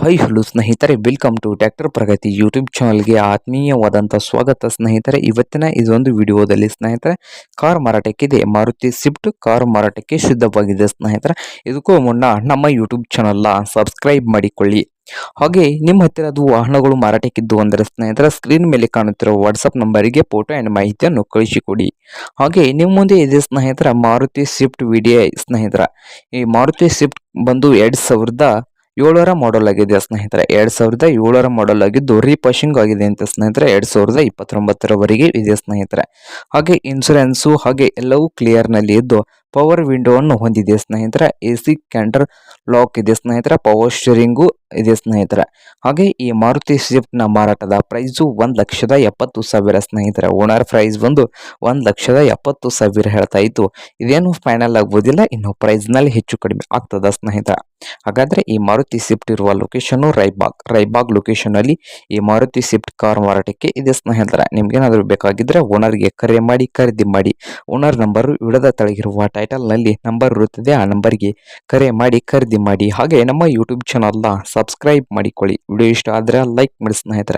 High hello ಸ್ನೇಹಿತರೆ welcome to tractor Pragati YouTube ಚಾನಲ್ಗೆ ಆತ್ಮೀಯವಾದಂಥ ಸ್ವಾಗತ ಸ್ನೇಹಿತರೆ. ಇವತ್ತಿನ ಇದೊಂದು ವಿಡಿಯೋದಲ್ಲಿ ಸ್ನೇಹಿತರೆ ಕಾರ್ ಮಾರಾಟಕ್ಕಿದೆ. ಮಾರುತಿ ಸ್ವಿಫ್ಟ್ ಕಾರ್ ಮಾರಾಟಕ್ಕೆ ಸಿದ್ಧವಾಗಿದೆ ಸ್ನೇಹಿತರೆ. ಇದಕ್ಕೂ ಮುನ್ನ ನಮ್ಮ ಯೂಟ್ಯೂಬ್ ಚಾನಲ್ನ ಸಬ್ಸ್ಕ್ರೈಬ್ ಮಾಡಿಕೊಳ್ಳಿ. ಹಾಗೆ ನಿಮ್ಮ ಹತ್ತಿರ ಅದು ವಾಹನಗಳು ಮಾರಾಟಕ್ಕಿದ್ದು ಅಂದರೆ ಸ್ನೇಹಿತರ ಸ್ಕ್ರೀನ್ ಮೇಲೆ ಕಾಣುತ್ತಿರುವ ವಾಟ್ಸಪ್ ನಂಬರಿಗೆ ಫೋಟೋ ಆ್ಯಂಡ್ ಮಾಹಿತಿಯನ್ನು ಕಳಿಸಿಕೊಡಿ. ಹಾಗೆ ನಿಮ್ಮ ಮುಂದೆ ಇದೆ ಸ್ನೇಹಿತರ, ಮಾರುತಿ ಸ್ವಿಫ್ಟ್ ವಿಡಿಯೋ ಸ್ನೇಹಿತರ. ಈ ಮಾರುತಿ ಸ್ವಿಫ್ಟ್ ಬಂದು ಎರಡು ಸಾವಿರದ ಏಳರ ಮಾಡೆಲ್ ಆಗಿದೆ ಸ್ನೇಹಿತರೆ. ಎರಡ್ ಸಾವಿರದ ಏಳರ ಮಾಡೆಲ್ ಆಗಿದ್ದು ರೀಪಶಿಂಗ್ ಆಗಿದೆ ಅಂತ ಸ್ನೇಹಿತರೆ. ಎರಡ್ ಸಾವಿರದ ಇಪ್ಪತ್ತೊಂಬತ್ತರವರೆಗೆ ಇದೆ ಸ್ನೇಹಿತರೆ. ಹಾಗೆ ಇನ್ಸೂರೆನ್ಸು ಹಾಗೆ ಎಲ್ಲವೂ ಕ್ಲಿಯರ್ನಲ್ಲಿ ಇದ್ದು ಪವರ್ ವಿಂಡೋ ಅನ್ನು ಹೊಂದಿದೆ ಸ್ನೇಹಿತರ. ಎ ಸಿ ಕ್ಯಾಂಟರ್ ಲಾಕ್ ಇದೆ ಸ್ನೇಹಿತರ. ಪವರ್ ಸ್ಟಿಯರಿಂಗು ಇದೆ ಸ್ನೇಹಿತರ. ಹಾಗೆ ಈ ಮಾರುತಿ ಸ್ವಿಫ್ಟ್ನ ಮಾರಾಟದ ಪ್ರೈಸು ಒಂದು ಲಕ್ಷದ ಎಪ್ಪತ್ತು ಸಾವಿರ ಸ್ನೇಹಿತರ. ಓನರ್ ಪ್ರೈಸ್ ಬಂದು ಒಂದು ಲಕ್ಷದ ಎಪ್ಪತ್ತು ಸಾವಿರ ಹೇಳ್ತಾ ಇತ್ತು. ಇದೇನು ಫೈನಲ್ ಆಗುವುದಿಲ್ಲ ಇನ್ನು ಪ್ರೈಸ್ನಲ್ಲಿ ಹೆಚ್ಚು ಕಡಿಮೆ ಆಗ್ತದ ಸ್ನೇಹಿತರ. ಹಾಗಾದ್ರೆ ಈ ಮಾರುತಿ ಸ್ವಿಫ್ಟ್ ಇರುವ ಲೊಕೇಶನ್ ರೈಬಾಗ್. ರೈಬಾಗ್ ಲೊಕೇಶನ್ ಅಲ್ಲಿ ಈ ಮಾರುತಿ ಸ್ವಿಫ್ಟ್ ಕಾರ್ ಮಾರಾಟಕ್ಕೆ ಇದೆ ಸ್ನೇಹಿತರ. ನಿಮ್ಗೇನಾದರೂ ಬೇಕಾಗಿದ್ರೆ ಓನರ್ಗೆ ಕರೆ ಮಾಡಿ, ಖರೀದಿ ಮಾಡಿ. ಓನರ್ ನಂಬರ್ ವಿಡದ ತಳಗಿರುವ ಟೈಟಲ್ ನಲ್ಲಿ ನಂಬರ್ ಇರುತ್ತದೆ, ಆ ನಂಬರ್ಗೆ ಕರೆ ಮಾಡಿ, ಖರೀದಿ ಮಾಡಿ. ಹಾಗೆ ನಮ್ಮ ಯೂಟ್ಯೂಬ್ ಚಾನಲ್ನ ಸಬ್ಸ್ಕ್ರೈಬ್ ಮಾಡಿಕೊಳ್ಳಿ. ವಿಡಿಯೋ ಇಷ್ಟ ಆದ್ರೆ ಲೈಕ್ ಮಾಡಿ ಸ್ನೇಹಿತರೆ.